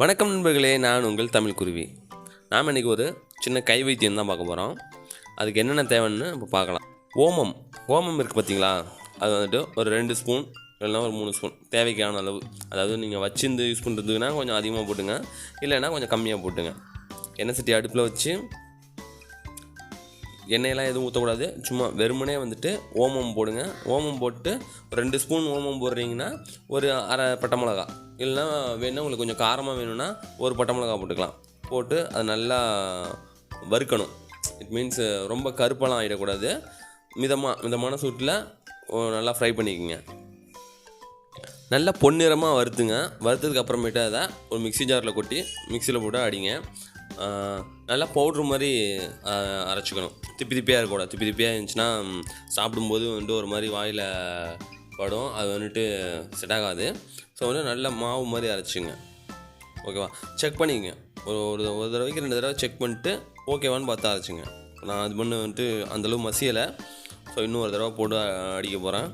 வணக்கம் நண்பர்களே நான் உங்கள் தமிழ் குருவி. நாம் இன்றைக்கி ஒரு சின்ன கை வைத்தியம் தான் பார்க்க போகிறோம் அதுக்கு என்னென்ன தேவைன்னு இப்போ பார்க்கலாம். ஓமம். ஓமம் இருக்குது பார்த்தீங்களா? அது வந்துட்டு ஒரு ரெண்டு ஸ்பூன் இல்லைன்னா ஒரு மூணு ஸ்பூன் தேவைக்கான அளவு. அதாவது நீங்கள் வச்சிருந்து யூஸ் பண்ணுறதுக்குன்னா கொஞ்சம் அதிகமாக போட்டுங்க. இல்லைன்னா கொஞ்சம் கம்மியாக போட்டுங்க. எண்ணெய் சட்டி அடுப்பில் வச்சு எண்ணெயெல்லாம் எதுவும் ஊற்றக்கூடாது சும்மா வெறுமனே வந்துட்டு ஓமம் போடுங்க. ஓமம் போட்டு ரெண்டு ஸ்பூன் ஓமம் போடுறீங்கன்னா ஒரு அரை பட்டை மிளகா. இல்லைன்னா வேணும் உங்களுக்கு கொஞ்சம் காரமாக வேணும்னா ஒரு பட்டை மிளகா போட்டுக்கலாம். போட்டு அது நல்லா வறுக்கணும். இட் மீன்ஸ் ரொம்ப கருப்பெல்லாம் ஆகிடக்கூடாது மிதமாக மிதமான சூட்டில் நல்லா ஃப்ரை பண்ணிக்கோங்க. நல்லா பொன்னிறமாக வறுத்துங்க. வறுத்ததுக்கு அப்புறமேட்டு அதை ஒரு மிக்ஸி ஜாரில் கொட்டி மிக்சியில் போட்டு அடிங்க. நல்லா பவுட்ரு மாதிரி அரைச்சிக்கணும். திப்பி திப்பியாக இருக்கக்கூடாது. திப்பி திப்பியாக இருந்துச்சுன்னா சாப்பிடும்போது வந்துட்டு ஒரு மாதிரி வாயில் படும். அது வந்துட்டு செட் ஆகாது. ஸோ வந்து நல்லா மாவு மாதிரி அரைச்சிங்க. ஓகேவா செக் பண்ணிக்கங்க. ஒரு ஒரு ஒரு தடவைக்கு ரெண்டு தடவை செக் பண்ணிட்டு ஓகேவான்னு பார்த்து அரைச்சிங்க. நான் அது பண்ண வந்துட்டு அந்தளவு மசியலை. ஸோ இன்னும் ஒரு தடவை போட்டு அடிக்க போகிறேன்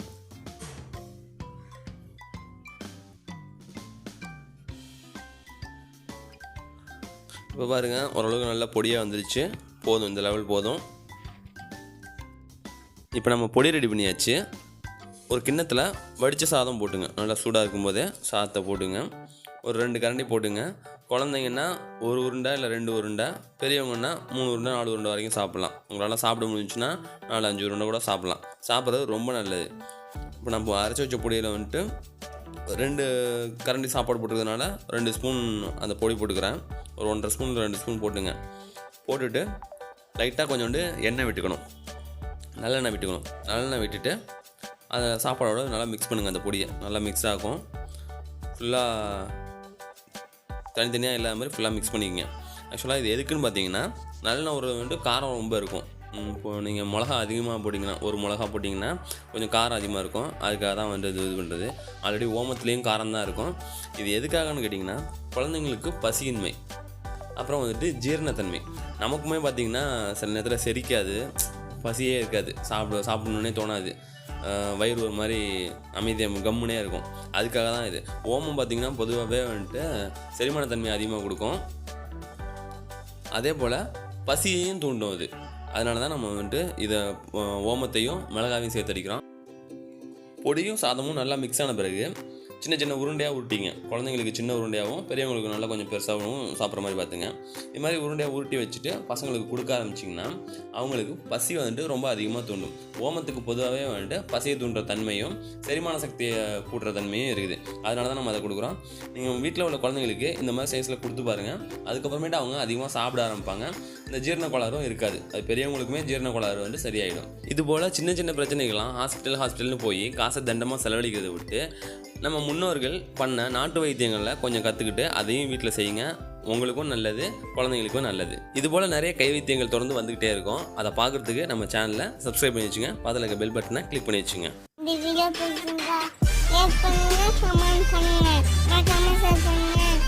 இப்போ பாருங்க ஓரளவுக்கு நல்லா பொடியாக வந்துருச்சு. போதும் இந்த லெவல் போதும். இப்போ நம்ம பொடி ரெடி பண்ணியாச்சு. ஒரு கிண்ணத்தில் வடித்த சாதம் போட்டுங்க. நல்லா சூடாக இருக்கும்போதே சாதத்தை போட்டுங்க. ஒரு ரெண்டு கரண்டி போட்டுங்க. குழந்தைங்கன்னா ஒரு உருண்டை இல்லை ரெண்டு உருண்டை பெரியவங்கன்னா மூணு உருண்டை நாலு உருண்டை வரைக்கும் சாப்பிட்லாம். உங்களால் சாப்பிட முடிஞ்சுன்னா நாலு அஞ்சு உருண்டை கூட சாப்பிட்லாம். சாப்பிட்றது ரொம்ப நல்லது. இப்போ நம்ம அரைச்சி வச்ச பொடியில் வந்துட்டு ரெண்டு கரண்டி சாப்பாடு போட்டுருக்கனால ரெண்டு ஸ்பூன் அந்த பொடி போட்டுக்கிறேன். ஒரு ஒன்றரை ஸ்பூன் ரெண்டு ஸ்பூன் போட்டுங்க. போட்டுட்டு லைட்டாக கொஞ்சோண்டு எண்ணெய் விட்டுக்கணும். நல்லெண்ணெய் விட்டுக்கணும். நல்லெண்ணெய் விட்டுட்டு அதை சாப்பாடோட நல்லா மிக்ஸ் பண்ணுங்கள் அந்த பொடியை. நல்லா மிக்ஸ் ஆகும். ஃபுல்லாக தனித்தனியாக இல்லாத மாதிரி ஃபுல்லாக மிக்ஸ் பண்ணிக்கங்க. ஆக்சுவலாக இது எதுக்குன்னு பார்த்தீங்கன்னா நல்லெண்ணெய் ஒரு வந்து காரம் ரொம்ப இருக்கும். இப்போது நீங்கள் மிளகா அதிகமாக போட்டிங்கன்னா ஒரு மிளகா போட்டிங்கன்னா கொஞ்சம் காரம் அதிகமாக இருக்கும். அதுக்காக தான் வந்து இது இது பண்ணுறது ஆல்ரெடி ஓமத்துலேயும் காரம் தான் இருக்கும். இது எதுக்காகன்னு கேட்டிங்கன்னா குழந்தைங்களுக்கு பசியின்மை. அப்புறம் வந்துட்டு ஜீரணத்தன்மை. நமக்குமே பார்த்திங்கன்னா சில நேரத்தில் செரிக்காது. பசியே இருக்காது. சாப்பிட சாப்பிடணுன்னே தோணாது. வயிறு ஒரு மாதிரி அமைதியாக கம்முனே இருக்கும். அதுக்காக தான் இது. ஓமம் பார்த்திங்கன்னா பொதுவாகவே வந்துட்டு செரிமானத்தன்மை அதிகமாக கொடுக்கும். அதே போல் பசியையும் தூண்டும் அது. அதனால தான் நம்ம வந்துட்டு இதை ஓமத்தையும் மிளகாவையும் சேர்த்து அடிக்கிறோம். பொடியும் சாதமும் நல்லா மிக்ஸ் ஆன பிறகு சின்ன சின்ன உருண்டையாக உருட்டிங்க. குழந்தைங்களுக்கு சின்ன உருண்டையாகவும் பெரியவங்களுக்கு நல்லா கொஞ்சம் பெருசாகவும் சாப்பிட்ற மாதிரி பார்த்துங்க. இது மாதிரி உருண்டையாக உருட்டி வச்சுட்டு பசங்களுக்கு கொடுக்க ஆரம்பிச்சிங்கன்னா அவங்களுக்கு பசி வந்துட்டு ரொம்ப அதிகமாக தூண்டும். ஓமத்துக்கு பொதுவாகவே வந்துட்டு பசியை தூண்டுற தன்மையும் செரிமான சக்தியை கூட்டுற தன்மையும் இருக்குது. அதனால தான் நம்ம அதை கொடுக்குறோம். நீங்கள் வீட்டில் உள்ள குழந்தைங்களுக்கு இந்த மாதிரி சைஸில் கொடுத்து பாருங்கள் அதுக்கப்புறமேட்டு அவங்க அதிகமாக சாப்பிட ஆரம்பிப்பாங்க. இந்த ஜீரண கோளாறும் இருக்காது. அது பெரியவங்களுக்குமே ஜீரண கோளாறு வந்து சரியாயிடும். இது போல் சின்ன சின்ன பிரச்சனைகள்லாம் ஹாஸ்பிட்டல் ஹாஸ்பிட்டல்னு போய் காசை தண்டமாக செலவழிக்கிறத விட்டு நம்ம முன்னோர்கள் பண்ண நாட்டு வைத்தியங்களில் கொஞ்சம் கற்றுக்கிட்டு அதையும் வீட்டில் செய்யுங்க. உங்களுக்கும் நல்லது குழந்தைங்களுக்கும் நல்லது. இது போல் நிறைய கை வைத்தியங்கள் தொடர்ந்து வந்துக்கிட்டே இருக்கும். அதை பார்க்குறதுக்கு நம்ம சேனலை சப்ஸ்கிரைப் பண்ணி வச்சுங்க. பதில் இருக்க பெல் பட்டனை கிளிக் பண்ணி வச்சுங்க. பண்ணுங்க கமெண்ட் பண்ணுங்க.